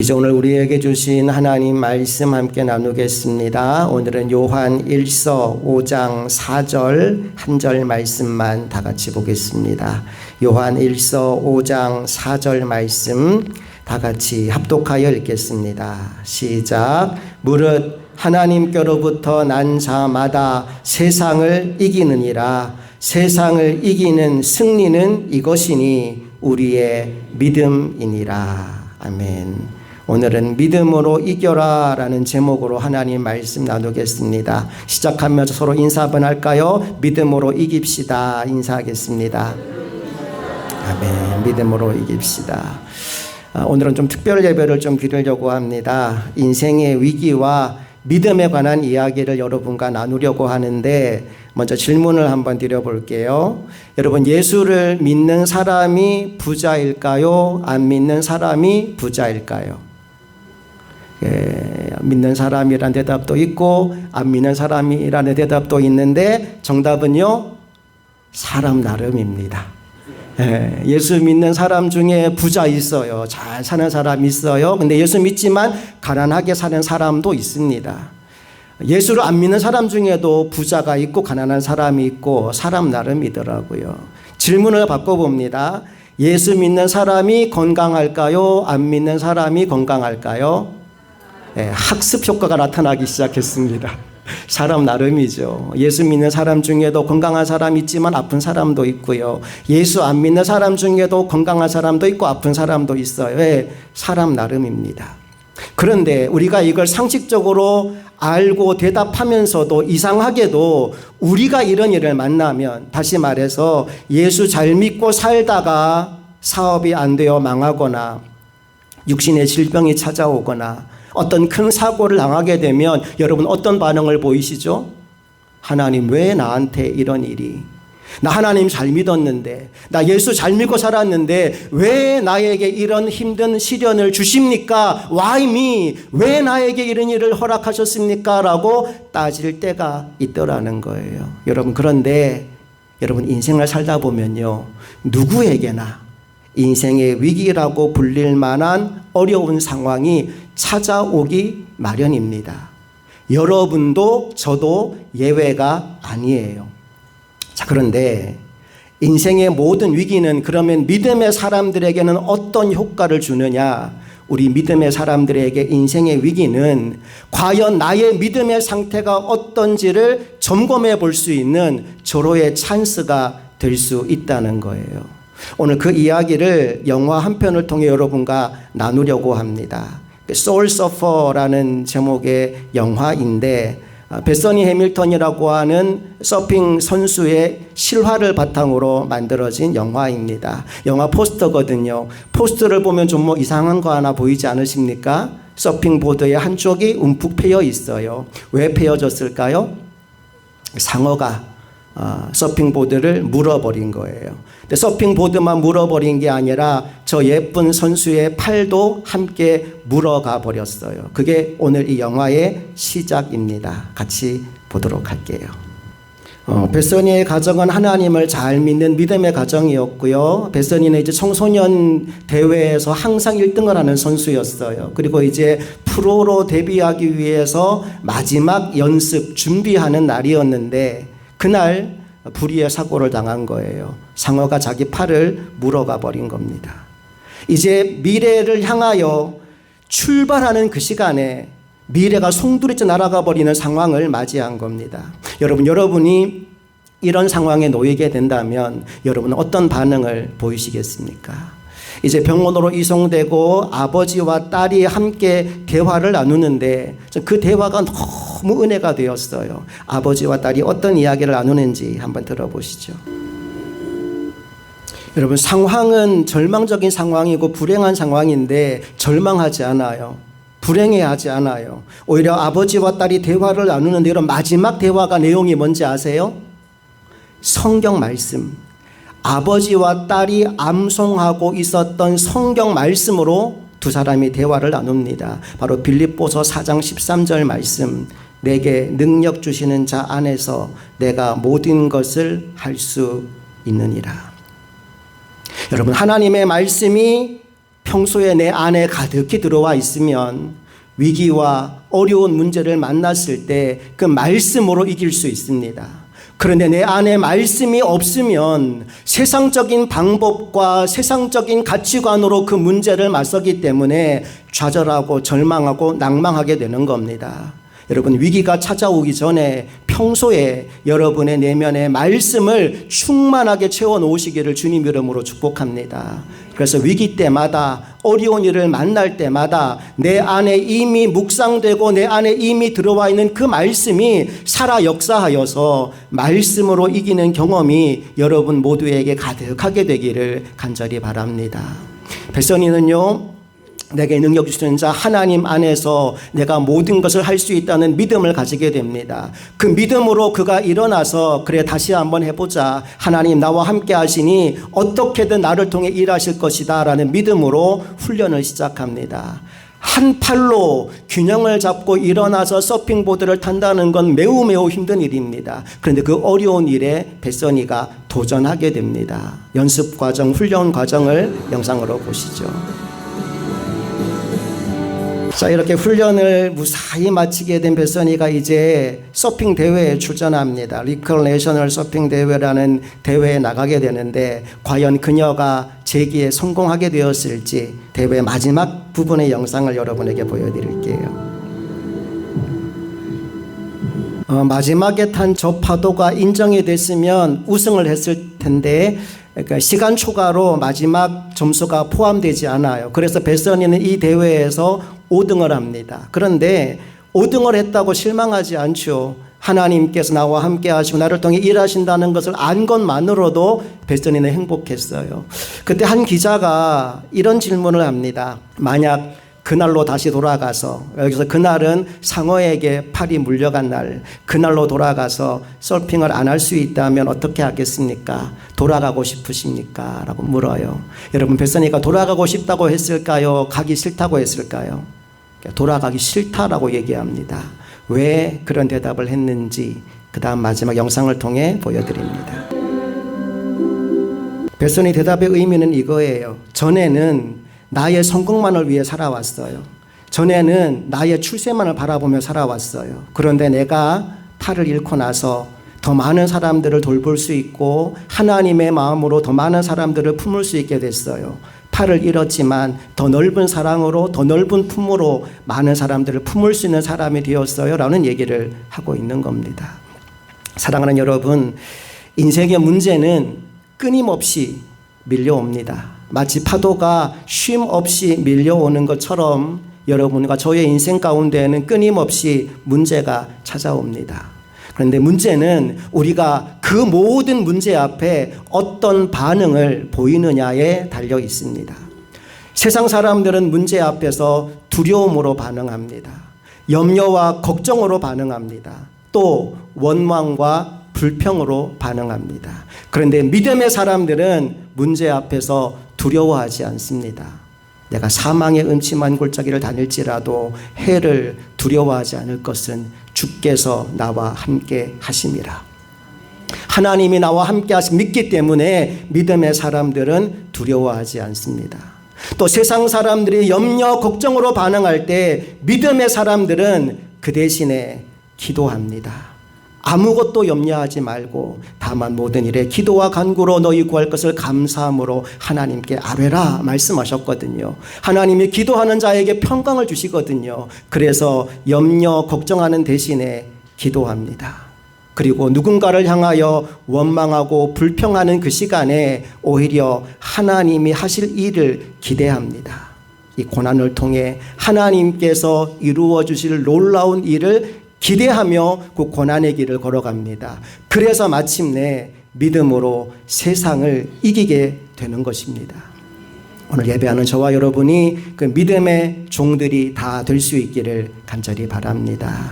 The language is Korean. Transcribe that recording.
이제 오늘 우리에게 주신 하나님 말씀 함께 나누겠습니다. 오늘은 요한 1서 5장 4절 한 절 말씀만 다 같이 보겠습니다. 요한 1서 5장 4절 말씀 다 같이 합독하여 읽겠습니다. 시작. 무릇 하나님께로부터 난 자마다 세상을 이기느니라. 세상을 이기는 승리는 이것이니 우리의 믿음이니라. 아멘. 오늘은 믿음으로 이겨라 라는 제목으로 하나님 말씀 나누겠습니다. 시작하면서 서로 인사 한번 할까요? 믿음으로 이깁시다. 인사하겠습니다. 아멘. 믿음으로 이깁시다. 아, 오늘은 좀 특별 예배를 좀 드리려고 합니다. 인생의 위기와 믿음에 관한 이야기를 여러분과 나누려고 하는데 먼저 질문을 한번 드려볼게요. 여러분, 예수를 믿는 사람이 부자일까요? 안 믿는 사람이 부자일까요? 예, 믿는 사람이라는 대답도 있고 안 믿는 사람이라는 대답도 있는데 정답은요 사람 나름입니다. 예, 예수 믿는 사람 중에 부자 있어요. 잘 사는 사람 있어요. 근데 예수 믿지만 가난하게 사는 사람도 있습니다. 예수를 안 믿는 사람 중에도 부자가 있고 가난한 사람이 있고 사람 나름이더라고요. 질문을 바꿔봅니다. 예수 믿는 사람이 건강할까요? 안 믿는 사람이 건강할까요? 예, 학습 효과가 나타나기 시작했습니다. 사람 나름이죠. 예수 믿는 사람 중에도 건강한 사람 있지만 아픈 사람도 있고요. 예수 안 믿는 사람 중에도 건강한 사람도 있고 아픈 사람도 있어요. 왜? 사람 나름입니다. 그런데 우리가 이걸 상식적으로 알고 대답하면서도 이상하게도 우리가 이런 일을 만나면 다시 말해서 예수 잘 믿고 살다가 사업이 안 되어 망하거나 육신의 질병이 찾아오거나 어떤 큰 사고를 당하게 되면 여러분 어떤 반응을 보이시죠? 하나님 왜 나한테 이런 일이? 나 하나님 잘 믿었는데, 나 예수 잘 믿고 살았는데, 왜 나에게 이런 힘든 시련을 주십니까? Why me? 왜 나에게 이런 일을 허락하셨습니까? 라고 따질 때가 있더라는 거예요. 여러분, 그런데, 여러분, 인생을 살다 보면요, 누구에게나 인생의 위기라고 불릴 만한 어려운 상황이 찾아오기 마련입니다. 여러분도 저도 예외가 아니에요. 자, 그런데 인생의 모든 위기는 그러면 믿음의 사람들에게는 어떤 효과를 주느냐? 우리 믿음의 사람들에게 인생의 위기는 과연 나의 믿음의 상태가 어떤지를 점검해 볼 수 있는 절호의 찬스가 될 수 있다는 거예요. 오늘 그 이야기를 영화 한 편을 통해 여러분과 나누려고 합니다. Soul Surfer라는 제목의 영화인데 아, 베서니 해밀턴이라고 하는 서핑 선수의 실화를 바탕으로 만들어진 영화입니다. 영화 포스터거든요. 포스터를 보면 좀 뭐 이상한 거 하나 보이지 않으십니까? 서핑 보드의 한쪽이 움푹 패여 있어요. 왜 패여졌을까요? 상어가 어, 서핑 보드를 물어버린 거예요. 근데 서핑 보드만 물어버린 게 아니라 저 예쁜 선수의 팔도 함께 물어가 버렸어요. 그게 오늘 이 영화의 시작입니다. 같이 보도록 할게요. 어, 베서니의 가정은 하나님을 잘 믿는 믿음의 가정이었고요. 베서니는 이제 청소년 대회에서 항상 1등을 하는 선수였어요. 그리고 이제 프로로 데뷔하기 위해서 마지막 연습 준비하는 날이었는데 그날 불의의 사고를 당한 거예요. 상어가 자기 팔을 물어가 버린 겁니다. 이제 미래를 향하여 출발하는 그 시간에 미래가 송두리째 날아가 버리는 상황을 맞이한 겁니다. 여러분, 여러분이 이런 상황에 놓이게 된다면 여러분 어떤 반응을 보이시겠습니까? 이제 병원으로 이송되고 아버지와 딸이 함께 대화를 나누는데 그 대화가 너무 은혜가 되었어요. 아버지와 딸이 어떤 이야기를 나누는지 한번 들어보시죠. 여러분 상황은 절망적인 상황이고 불행한 상황인데 절망하지 않아요. 불행해하지 않아요. 오히려 아버지와 딸이 대화를 나누는데 이런 마지막 대화가 내용이 뭔지 아세요? 성경 말씀. 아버지와 딸이 암송하고 있었던 성경 말씀으로 두 사람이 대화를 나눕니다. 바로 빌립보서 4장 13절 말씀. 내게 능력 주시는 자 안에서 내가 모든 것을 할 수 있느니라. 여러분, 하나님의 말씀이 평소에 내 안에 가득히 들어와 있으면 위기와 어려운 문제를 만났을 때 그 말씀으로 이길 수 있습니다. 그런데 내 안에 말씀이 없으면 세상적인 방법과 세상적인 가치관으로 그 문제를 맞서기 때문에 좌절하고 절망하고 낭망하게 되는 겁니다. 여러분 위기가 찾아오기 전에 평소에 여러분의 내면에 말씀을 충만하게 채워 놓으시기를 주님 이름으로 축복합니다. 그래서 위기 때마다 어려운 일을 만날 때마다 내 안에 이미 묵상되고 내 안에 이미 들어와 있는 그 말씀이 살아 역사하여서 말씀으로 이기는 경험이 여러분 모두에게 가득하게 되기를 간절히 바랍니다. 베서니는요. 내게 능력 주시는 자 하나님 안에서 내가 모든 것을 할 수 있다는 믿음을 가지게 됩니다. 그 믿음으로 그가 일어나서 그래 다시 한번 해보자. 하나님 나와 함께 하시니 어떻게든 나를 통해 일하실 것이다 라는 믿음으로 훈련을 시작합니다. 한 팔로 균형을 잡고 일어나서 서핑보드를 탄다는 건 매우 매우 힘든 일입니다. 그런데 그 어려운 일에 베서니가 도전하게 됩니다. 연습 과정, 훈련 과정을 영상으로 보시죠. 자, 이렇게 훈련을 무사히 마치게 된 베서니가 이제 서핑 대회에 출전합니다. 리컬 내셔널 서핑 대회라는 대회에 나가게 되는데 과연 그녀가 재기에 성공하게 되었을지 대회 마지막 부분의 영상을 여러분에게 보여드릴게요. 어, 마지막에 탄 저 파도가 인정이 됐으면 우승을 했을 텐데 그러니까 시간 초과로 마지막 점수가 포함되지 않아요. 그래서 베서니는 이 대회에서 5등을 합니다. 그런데 5등을 했다고 실망하지 않죠. 하나님께서 나와 함께 하시고 나를 통해 일하신다는 것을 안 것만으로도 베서니는 행복했어요. 그때 한 기자가 이런 질문을 합니다. 만약 그날로 다시 돌아가서 여기서 그날은 상어에게 팔이 물려간 날 그날로 돌아가서 서핑을 안 할 수 있다면 어떻게 하겠습니까? 돌아가고 싶으십니까? 라고 물어요. 여러분 베서니가 돌아가고 싶다고 했을까요? 가기 싫다고 했을까요? 돌아가기 싫다라고 얘기합니다. 왜 그런 대답을 했는지 그 다음 마지막 영상을 통해 보여드립니다. 베서니 대답의 의미는 이거예요. 전에는 나의 성공만을 위해 살아왔어요. 전에는 나의 출세만을 바라보며 살아왔어요. 그런데 내가 팔을 잃고 나서 더 많은 사람들을 돌볼 수 있고 하나님의 마음으로 더 많은 사람들을 품을 수 있게 됐어요. 팔을 잃었지만 더 넓은 사랑으로 더 넓은 품으로 많은 사람들을 품을 수 있는 사람이 되었어요. 라는 얘기를 하고 있는 겁니다. 사랑하는 여러분, 인생의 문제는 끊임없이 밀려옵니다. 마치 파도가 쉼 없이 밀려오는 것처럼 여러분과 저의 인생 가운데에는 끊임없이 문제가 찾아옵니다. 그런데 문제는 우리가 그 모든 문제 앞에 어떤 반응을 보이느냐에 달려 있습니다. 세상 사람들은 문제 앞에서 두려움으로 반응합니다. 염려와 걱정으로 반응합니다. 또 원망과 불평으로 반응합니다. 그런데 믿음의 사람들은 문제 앞에서 두려워하지 않습니다. 내가 사망의 음침한 골짜기를 다닐지라도 해를 두려워하지 않을 것은 주께서 나와 함께 하심이라. 하나님이 나와 함께 하심 믿기 때문에 믿음의 사람들은 두려워하지 않습니다. 또 세상 사람들이 염려, 걱정으로 반응할 때 믿음의 사람들은 그 대신에 기도합니다. 아무것도 염려하지 말고 다만 모든 일에 기도와 간구로 너희 구할 것을 감사함으로 하나님께 아뢰라 말씀하셨거든요. 하나님이 기도하는 자에게 평강을 주시거든요. 그래서 염려 걱정하는 대신에 기도합니다. 그리고 누군가를 향하여 원망하고 불평하는 그 시간에 오히려 하나님이 하실 일을 기대합니다. 이 고난을 통해 하나님께서 이루어 주실 놀라운 일을 기대하며 그 고난의 길을 걸어갑니다. 그래서 마침내 믿음으로 세상을 이기게 되는 것입니다. 오늘 예배하는 저와 여러분이 그 믿음의 종들이 다 될 수 있기를 간절히 바랍니다.